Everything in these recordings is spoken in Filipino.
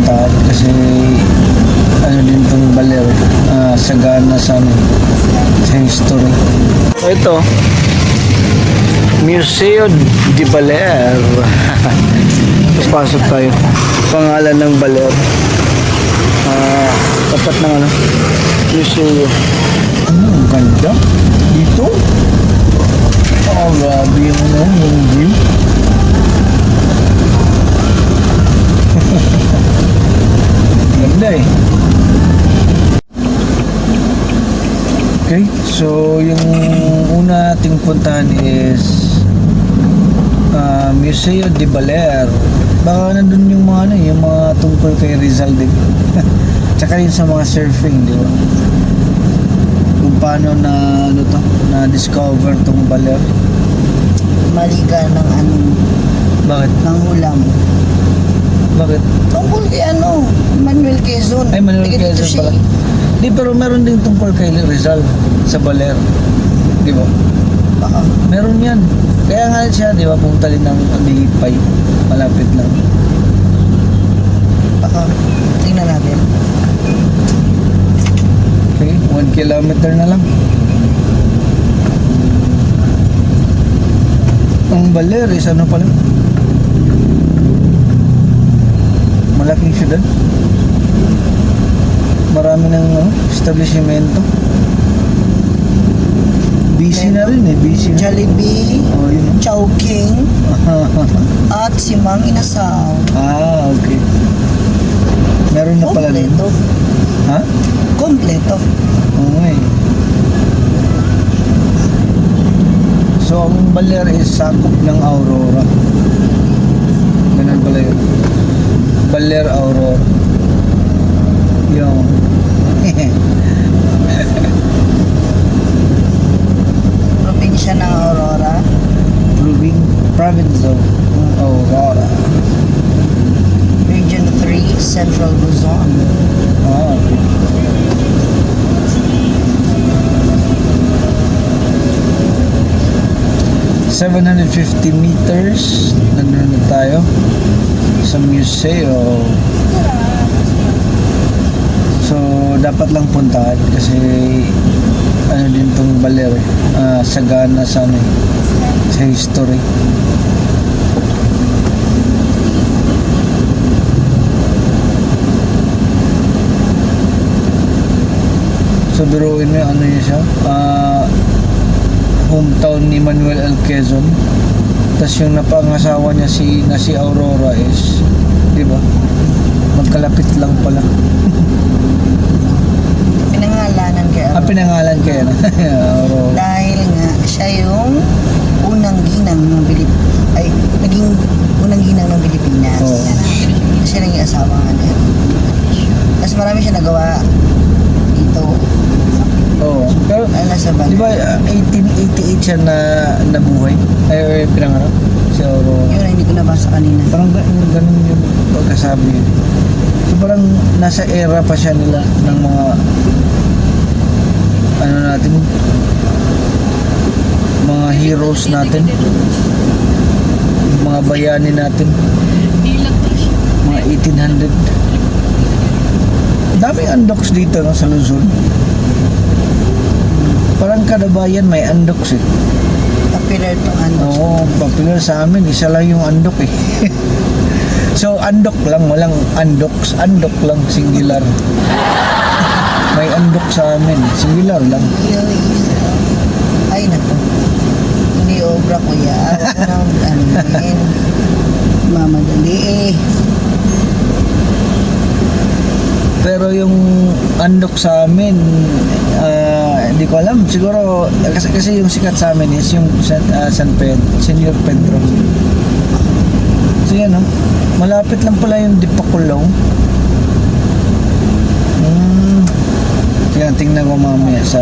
puntahan kasi ano din tong baler ah, sagana sa ano, sa history. So ito, Museo de Baler. Papasok tayo. Pangalan ng Baler. Ah, tapat ng ano, museo. Ano, ang ganda. Dito? Oh, grabe yung ano, yung view. Ganda eh. Okay, so yung una nating puntahan is uh, Museo de Baler. Baka nandun yung mga ano, yung mga tungkol kay Rizal din. Tsaka yun sa mga surfing, di ba? Kung paano na ano to, na discover tong Baler. Maliga ng ano, Bakit? ng ulam. Bakit? Tungkol kay ano, Manuel Quezon. Ay, Manuel dito Quezon pala. eh. Di, pero meron din tungkol kay Rizal sa Baler. Di ba? Baka. Meron yan. Kaya nga siya, di ba, pumunta din ng Agilipay. Malapit lang. Baka. Tingnan natin. Okay, one kilometer na lang. Ang Baler is ano pala? Malaking syudad. Marami ng ano, establishmento. Busy na rin eh, busy na. Jollibee, Oh, yun. Chowking, at si Mang Inasaw. ah, okay. Meron na pala. Kompleto. Ha? Kompleto. Oo nga eh. So, ang Baler is sakop ng Aurora. Ganun pala yun. Baler Aurora. Yung... Probinsya ng Aurora. Proving province of Aurora. Region 3, Central Luzon. Ah, okay. ...750 meters... ...nandun na tayo... ...sa museo... ...so... ...dapat lang puntahan kasi... ...ano din tong baler eh... ah, ...sagana sa ano eh... ...sa history... So biruin mo ano yun siya. Ah, hometown ni Manuel L. Tapos yung napangasawa niya si, na si Aurora is di ba magkalapit lang pala Pinangalanan kay ah Aurora. pinangalan kaya na Aurora Dahil nga, siya yung unang ginang ng Pilip... Ay, naging unang ginang ng Pilipinas. Oo. Siya lang yung asawa nga niya. Tapos marami siya nagawa dito. Oo. Pero Ay, nasa di ba Baler. ah, 1888 siya na nabuhay? Ay, ay pinangarap Aurora Yun, hindi ko nabasa kanina. parang ganun, ganun yung pagkasabi yun. So parang nasa era pa siya nila ng mga ano natin mga heroes natin. Mga bayani natin. Mga 1800 daming andoks dito no, sa Luzon parang kada bayan may andoks eh Popular tong ano. Oo, popular sa amin. Isa lang yung andok eh. so, andok lang. Walang andoks. Andok lang. Singular. May andok sa amin. Singular lang. Ay, naku. Hindi obra kuya. Ano yun. Mamadali eh. Pero yung andok sa amin, ah, hindi ko alam. Siguro, kasi, kasi yung sikat sa amin is yung San, ah, San Pedro, Senyor Pedro. So yan, no? malapit lang pala yung Dipakulong. Hmm. Kaya tingnan ko mamaya sa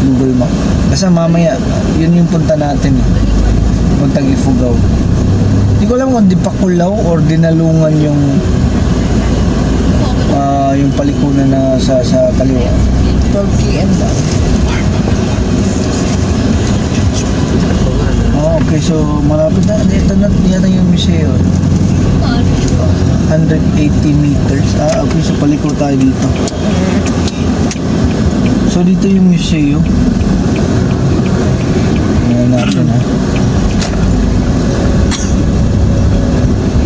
Google Map. Basta mamaya, yun yung punta natin. eh. Puntang Ifugao. Hindi ko alam kung Dipakulaw or Dinalungan yung ah, yung palikunan na sa sa kaliwa. 12 p.m. daw. Oh, okay, so malapit na. Ito na yata yung museo. 180 meters. Ah, okay, so paliko tayo dito. So dito yung museo. Tingnan natin ha.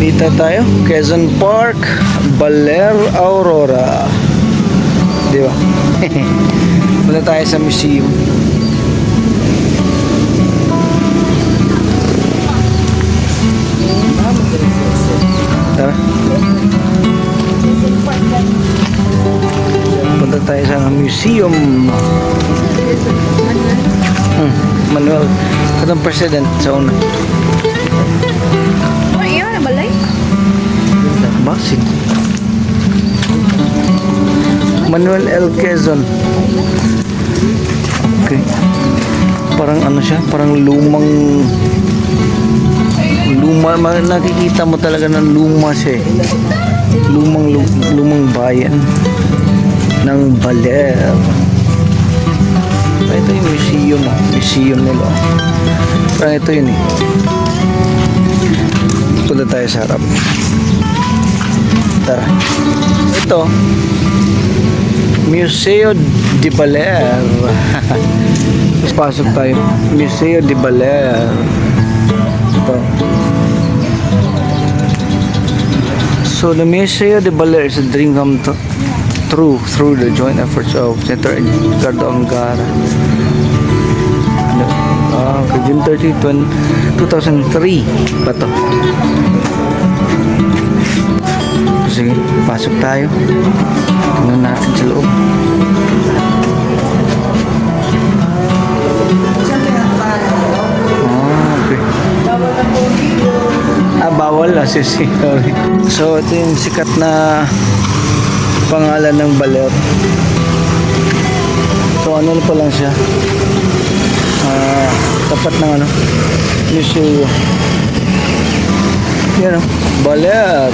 Dito tayo, Quezon Park, Baler Aurora. Di ba? Punta tayo sa museum. Tara. Punta tayo sa museum. Hmm, Manuel. Katong president sa una. Basin. Manuel L. Quezon. Okay. Parang ano siya, parang lumang luma, ma- nakikita mo talaga ng luma siya eh. Lumang lu- lumang bayan ng Baler. Ah, Ito yung museum, ah. museum nila. Parang ito yun eh. Punta tayo sa harap. Tara. Ito. Museo de Baler. Pasok tayo. Museo de Baler. Ito. So the Museo de Baler is a dream come true through the joint efforts of Senator Edgardo Angara. Okay. June 30, 20- 2003 pa to. Sige, pasok tayo. Tingnan natin sa loob. Ah, okay. Ah, bawal ah, sisi. Sorry. So, ito yung sikat na pangalan ng baler. So, ano pa lang siya? Ah, tapat ng ano? Museo. Yan oh, baler.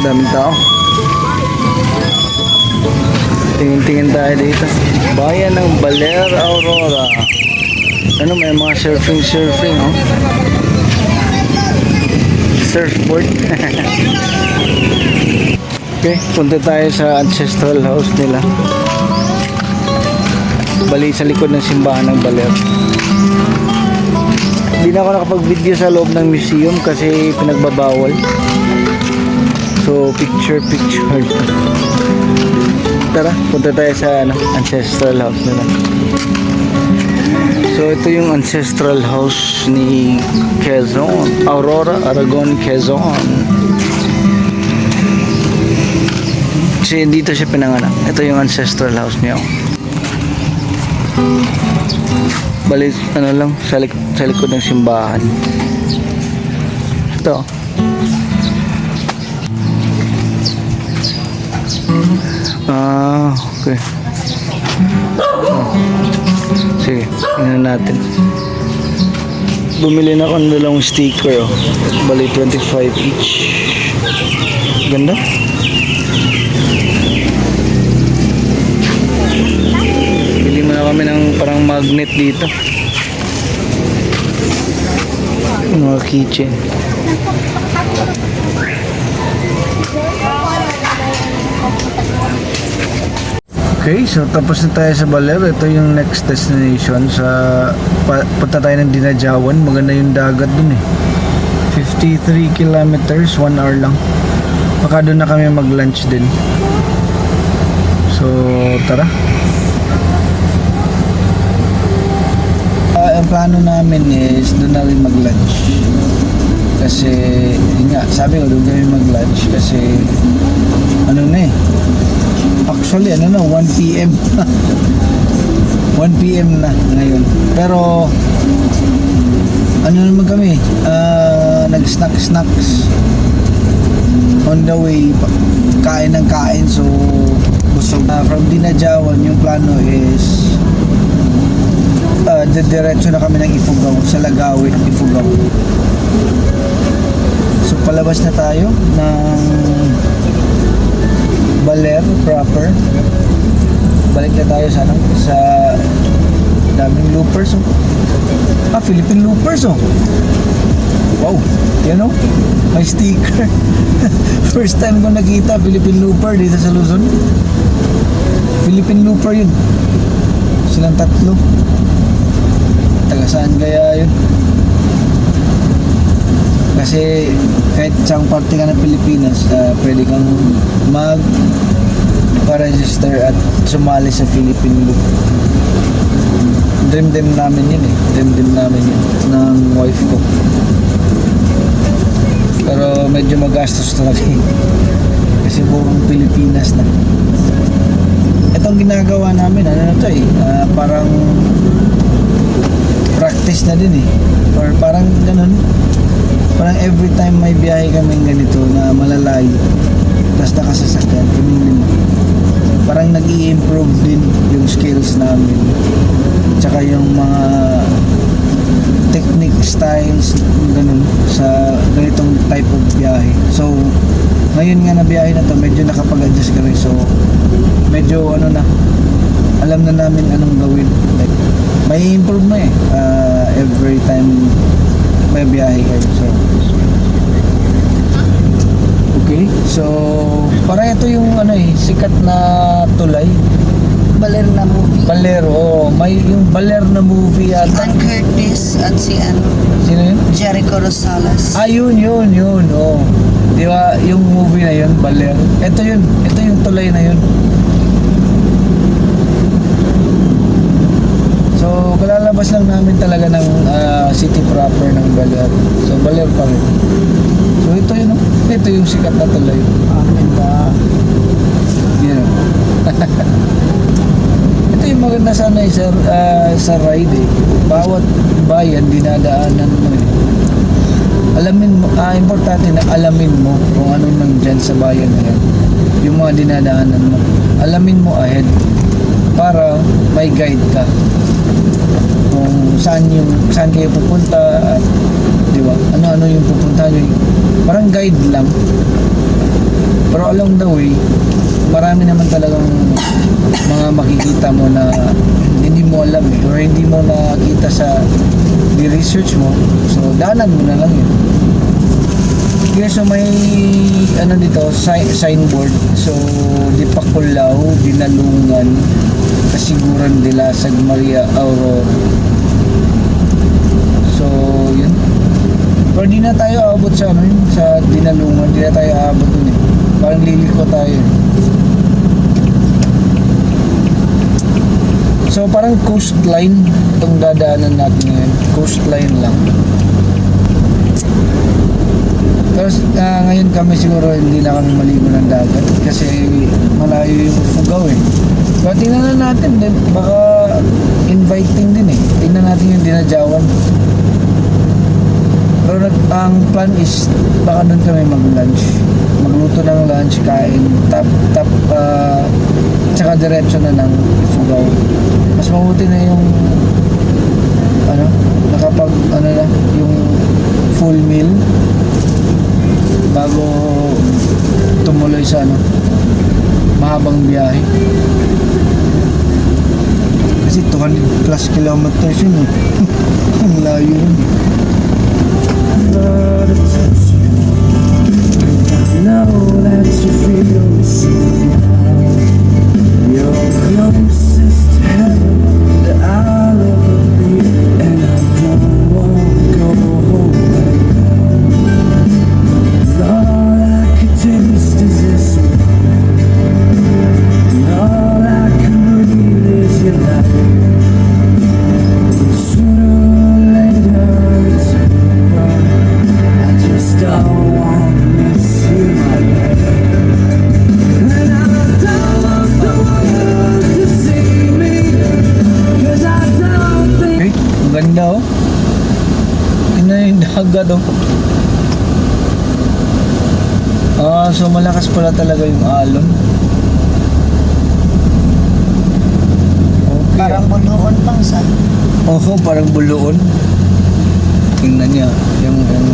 Daming tao. Tingin-tingin tayo dito. Bayan ng Baler Aurora. Ano may mga surfing surfing oh. Surfboard. Okay punta tayo sa ancestral house nila. Bali sa likod ng simbahan ng Baler. Hindi na ako nakapag-video sa loob ng museum kasi pinagbabawal So, picture, picture. Tara, punta tayo sa ano, ancestral house nila. So, ito yung ancestral house ni Quezon. Aurora Aragon Quezon. Kasi dito siya pinanganak. Ito yung ancestral house niya. Balik, ano lang, sa, lik sa likod ng simbahan. Ito. Ah, okay. Sige, tingnan natin. Bumili na ako ng dalawang sticker. Oh. Bali 25 each. Ganda. Bili mo na kami ng parang magnet dito. Mga keychain. Okay, so tapos na tayo sa Baler. Ito yung next destination sa pa, punta tayo ng Dinajawan. Maganda yung dagat dun eh. 53 kilometers, 1 hour lang. Baka doon na kami mag-lunch din. So, tara. Ah, ang plano namin is doon na rin mag-lunch. Kasi, yun nga, sabi ko doon kami mag-lunch kasi ano na. Actually, ano na, 1 p.m. 1 p.m. na ngayon. Pero, ano naman kami, ah, nag-snack-snacks on the way, kain ng kain, so busog. Ah, from Dinajawan, yung plano is uh, diretso na kami ng Ifugao, sa Lagawi, Ifugao. So palabas na tayo ng Baler proper. Balik na tayo sa ano, sa daming loopers oh. Ah, Philippine loopers oh. Wow, yan oh. May sticker. First time ko nakita Philippine looper dito sa Luzon. Philippine looper yun. Silang tatlo. Taga saan kaya yun? Kasi kahit saan parte ka ng Pilipinas, ah, pwede kang mag register at sumali sa Philippine Loop. Dream dream namin yun eh. Dream dream namin yun ng wife ko. Pero medyo magastos talaga eh. Kasi buong Pilipinas na. Itong ginagawa namin, ano na to eh, ah, parang practice na din eh. Or parang ganun. Parang every time may biyahe kami ganito na malalayo, tapos nakasasakyan, pinili mo. Parang nag improve din yung skills namin. Tsaka yung mga technique styles ganun sa ganitong type of biyahe. So, ngayon nga na biyahe na to, medyo nakapag-adjust kami. So, medyo ano na, alam na namin anong gawin. Like, may improve mo eh. ah, every time may biyahe kayo. So, okay. So, parang ito yung ano eh, sikat na tulay. Baler na movie. Baler, oh, may yung Baler na movie Si yata. Ann Curtis at si ano, Sino yun? Jericho Rosales. Ah, yun, yun, yun, oh. Di ba, yung movie na yun, Baler. Ito yun, ito yung tulay na yun. So, kalalabas lang namin talaga ng ah, city proper ng Baler. So, Baler pa rin. So, ito yun, oh. Ito yung sikat na tulay. Ah, ganda. Yan. ito yung maganda sana eh, sa, ah, sa ride eh. Bawat bayan, dinadaanan mo eh. Alamin mo, ah, importante na alamin mo kung anong nandyan sa bayan na yan. Yung mga dinadaanan mo. Alamin mo ahead para may guide ka. Kung saan yung saan kayo pupunta at di ba? Ano-ano yung pupunta nyo. Parang guide lang. Pero along the way marami naman talagang mga makikita mo na hindi mo alam eh, or hindi mo nakita sa di-research mo. So daanan mo na lang yun. Okay, so may ano dito, si- signboard. So, Dipakulaw, Dinalungan, Kasiguran de la Sagmaria Aurora. So, yun. Pero di na tayo abot sa ano yun, sa Dinalungan, di na tayo abot dun eh. Parang liliko tayo eh. So, parang coastline itong dadaanan natin ngayon. Coastline lang. Tapos ah, ngayon kami siguro hindi na kami maligo ng dagat kasi malayo yung Fugao eh. Pero tingnan na natin, din, baka inviting din eh. Tingnan natin yung dinadyawan. Pero nag- ang plan is baka doon kami mag-lunch. Magluto ng lunch, kain, tap, tap, ah, tsaka diretso na ng Fugao. Mas mabuti na yung ano, nakapag, ano na, yung full meal bago tumuloy sa ano mahabang biyahe. Kasi 200 plus kilometers yun eh. Ang layo yun dagat oh ah so malakas pala talaga yung alon okay Parang ah. buluon pang sa. Oo, parang buluon. Tingnan niya, yung, yung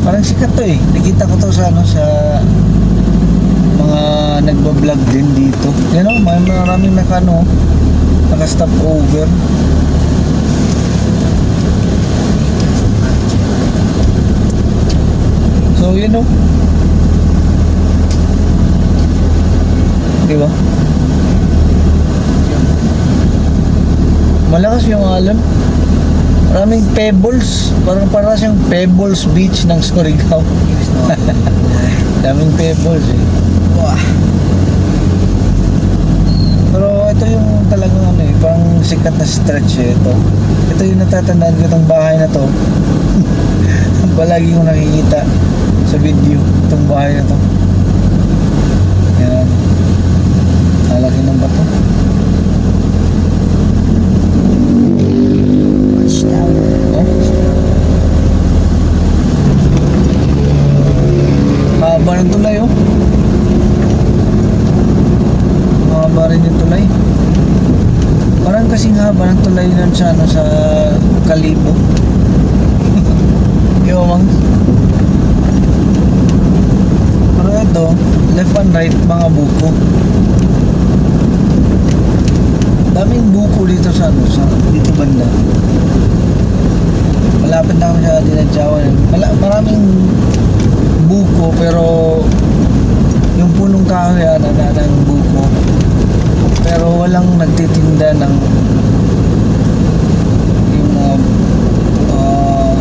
parang sikat to eh. Nakita ko to sa ano sa mga nagbablog din dito. You know, may maraming nakano, naka-stop over. You know. Di ba? Malakas yung alon. Maraming pebbles. Parang para siyang pebbles beach ng Surigao. Daming pebbles eh. Wah. Pero ito yung talagang ano eh, parang sikat na stretch eh ito. Ito yung natatandaan ko itong bahay na to. Palagi kong nakikita sa video itong bahay na to. Yan. Lalaki ng bato. Watchtower. Oh. Haba ng tulay oh. Haba rin yung tulay. Parang kasing haba ng tulay nun sa sa Kalibo. Yo, mang. Pero ito, left and right mga buko. Daming buko dito sa ano, sa dito banda. Malapit na kami sa Dinadjawan. Mala, maraming buko pero yung punong kahoy ano na ng buko. Pero walang nagtitinda ng yung mga ah,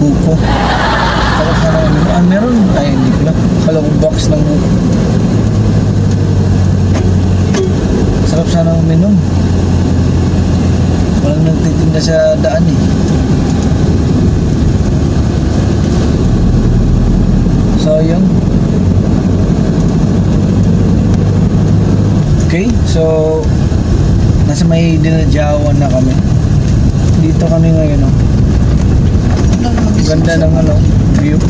buko. Tapos ano, ah, meron? Ay, hindi ko lang. Kala ko box ng buko. Sarap sana uminom. Walang nagtitinda sa daan eh. So, yun. Okay, so nasa may dinadyawan na kami. Dito kami ngayon, oh. Ganda ng ano, view.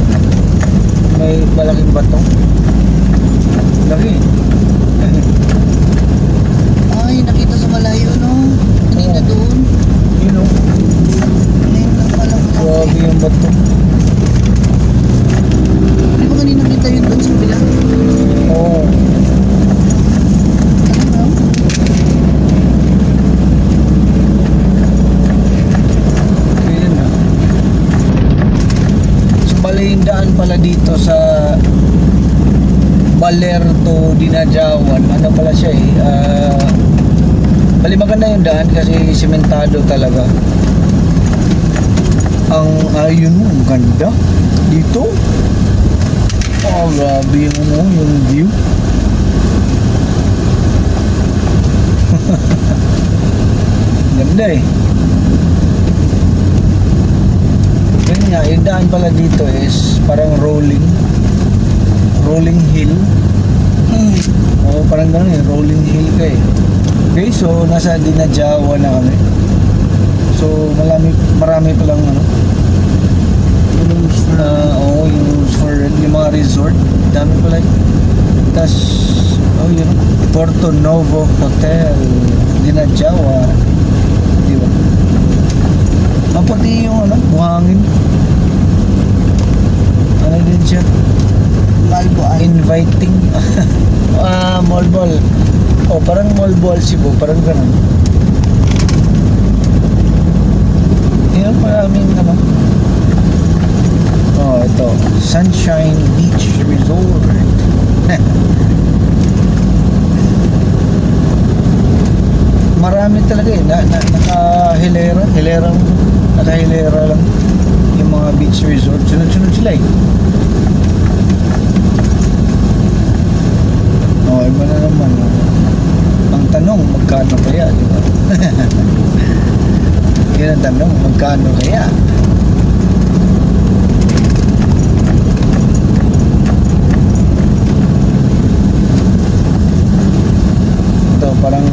May malaking bato. Laki. Ay, nakita sa malayo, no? Grabe yung bato. Di ba kanina kita yun doon sa bila? Oo. Yung daan pala dito sa Balerto Dinadjawan. Ano pala siya eh. ah, bali maganda yung daan kasi simentado talaga. Ang ayun mo, ang ganda. Dito. Oh, grabe yung ano, yung view. ganda eh. Yun nga, yung daan pala dito is parang rolling. Rolling hill. Hmm. Oo, parang gano'n eh. Rolling hill ka eh. Okay, so nasa Dinadjawa na kami. So, marami, marami palang ano. Uh, oo, yung for yung mga resort. Dami pala. Tapos, oh yun. Porto Novo Hotel. Dinadjawa. Di ba? Maputi yung ano, buhangin. Ano din siya? Malbo. Inviting. ah, mall ball. Oh, parang mall ball Cebu, parang ganun. Yan, maraming ano. Oh, ito. Sunshine Beach Resort. Marami talaga eh. Na, na, naka-hilera. Hilera. Naka-hilera lang. Yung mga beach resort. Sunod-sunod sila eh. Oh, iba na naman. Ang tanong, magkano kaya, di? Yun ang tanong, magkano kaya? Ito, parang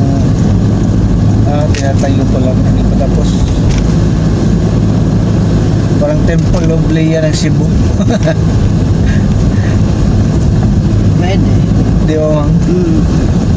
ah, tinatayo pa lang, hindi pa tapos. Parang Temple of Leia ng Cebu. Pwede. Di ba, Mang? Hmm.